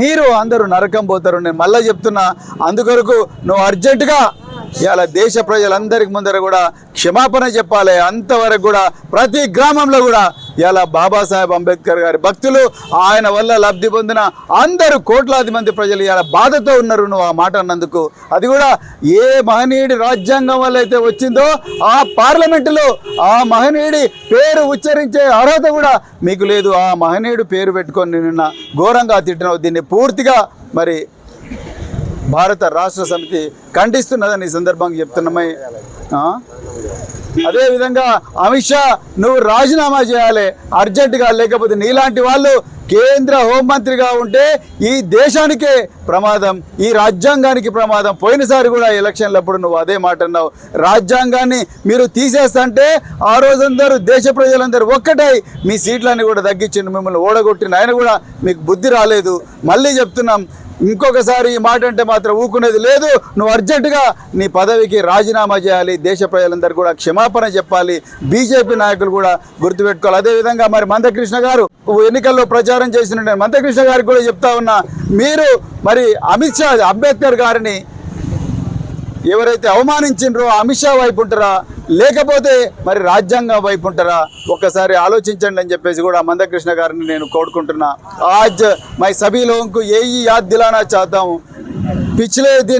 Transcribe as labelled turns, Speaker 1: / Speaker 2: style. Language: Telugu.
Speaker 1: మీరు అందరూ నరకం పోతారు నేను మళ్ళీ చెప్తున్నా. అందుకొరకు నువ్వు అర్జెంటుగా ఇవాళ దేశ ప్రజలందరికి ముందర కూడా క్షమాపణ చెప్పాలి. అంతవరకు కూడా ప్రతి గ్రామంలో కూడా ఇలా బాబాసాహెబ్ అంబేద్కర్ గారి భక్తులు ఆయన వల్ల లబ్ధి పొందిన అందరూ కోట్లాది మంది ప్రజలు ఇలా బాధతో ఉన్నారు నువ్వు ఆ మాట అన్నందుకు. అది కూడా ఏ మహనీయుడి రాజ్యాంగం వల్ల అయితే వచ్చిందో ఆ పార్లమెంటులో ఆ మహనీయుడి పేరు ఉచ్చరించే అర్హత కూడా మీకు లేదు. ఆ మహనీయుడు పేరు పెట్టుకొని నిన్న ఘోరంగా తిట్టినావు. దీన్ని పూర్తిగా మరి భారత రాష్ట్ర సమితి ఖండిస్తున్నదని ఈ సందర్భంగా చెప్తున్నామై అదేవిధంగా అమిత్ షా నువ్వు రాజీనామా చేయాలి అర్జెంటుగా లేకపోతే నీలాంటి వాళ్ళు కేంద్ర హోంమంత్రిగా ఉంటే ఈ దేశానికే ప్రమాదం ఈ రాజ్యాంగానికి ప్రమాదం. పోయినసారి కూడా ఎలక్షన్లప్పుడు నువ్వు అదే మాట అన్నావు. రాజ్యాంగాన్ని మీరు తీసేస్తంటే ఆ రోజందరూ దేశ ప్రజలందరూ ఒక్కటై మీ సీట్లన్నీ కూడా తగ్గించిండు మిమ్మల్ని ఓడగొట్టిన ఆయన కూడా మీకు బుద్ధి రాలేదు. మళ్ళీ చెప్తున్నాం ఇంకొకసారి ఈ మాట అంటే మాత్రం ఊకునేది లేదు. నువ్వు అర్జెంటుగా నీ పదవికి రాజీనామా చేయాలి. దేశ ప్రజలందరూ కూడా క్షమాపణ చెప్పాలి. బీజేపీ నాయకులు కూడా గుర్తుపెట్టుకోవాలి. అదేవిధంగా మరి మందకృష్ణ గారు ఎన్నికల్లో ప్రచారం చేసిన నేను మందకృష్ణ గారికి కూడా చెప్తా ఉన్నా మీరు మరి అమిత్ షా అంబేద్కర్ గారిని ఎవరైతే అవమానించిండ్రో అమిత్ షా వైపు ఉంటారా? లేకపోతే మరి రాజ్యాంగం వైపు ఉంటారా? ఒక్కసారి ఆలోచించండి అని చెప్పేసి కూడా మందకృష్ణ గారిని నేను కోరుకుంటున్నా. ఆజ్ మై సభీలోంకు ఏ యాద్ దిలానా చాతాము. పిచ్చిలే దిన్